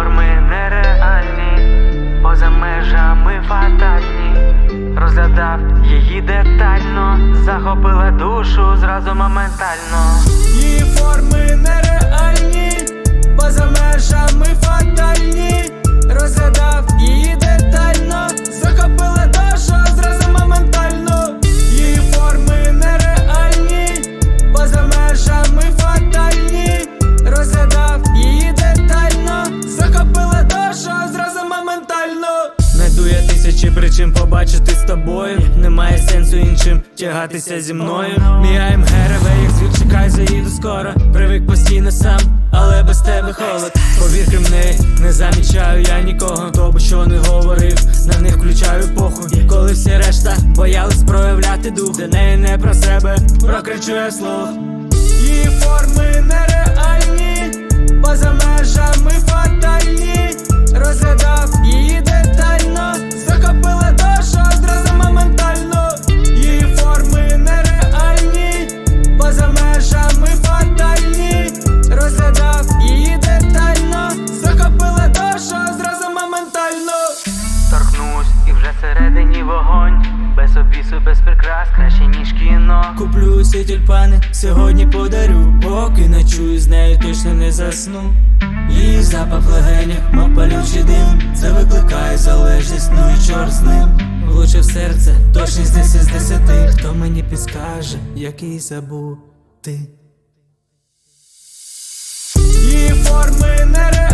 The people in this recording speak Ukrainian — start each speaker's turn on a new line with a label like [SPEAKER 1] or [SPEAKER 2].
[SPEAKER 1] форми нереальні, поза межами фатальні, розглядав її детально, захопила душу зразу моментально. Її форми побачити з тобою. Немає сенсу іншим тягатися зі мною. Мігаєм гереве, як звір, чекай, заїду скоро. Привик постійно сам, але без тебе холод. Повір крім неї, не замічаю я нікого. Хто би що не говорив, на них включаю похуй. Коли всі решта боялись проявляти дух, для неї не про себе, прокричу я слух. Її форми нереальні,
[SPEAKER 2] Обісу, без прикрас, краще ніж кіно.
[SPEAKER 1] Куплю усі тюльпани, сьогодні подарю, поки ночую з нею точно не засну. Її запах легенях, мов палючий дим. Це викликає залежність, ну і чорт з ним. Влучив серце, точність 10 з 10 Хто мені підскаже, який забути? Її форми нереальні,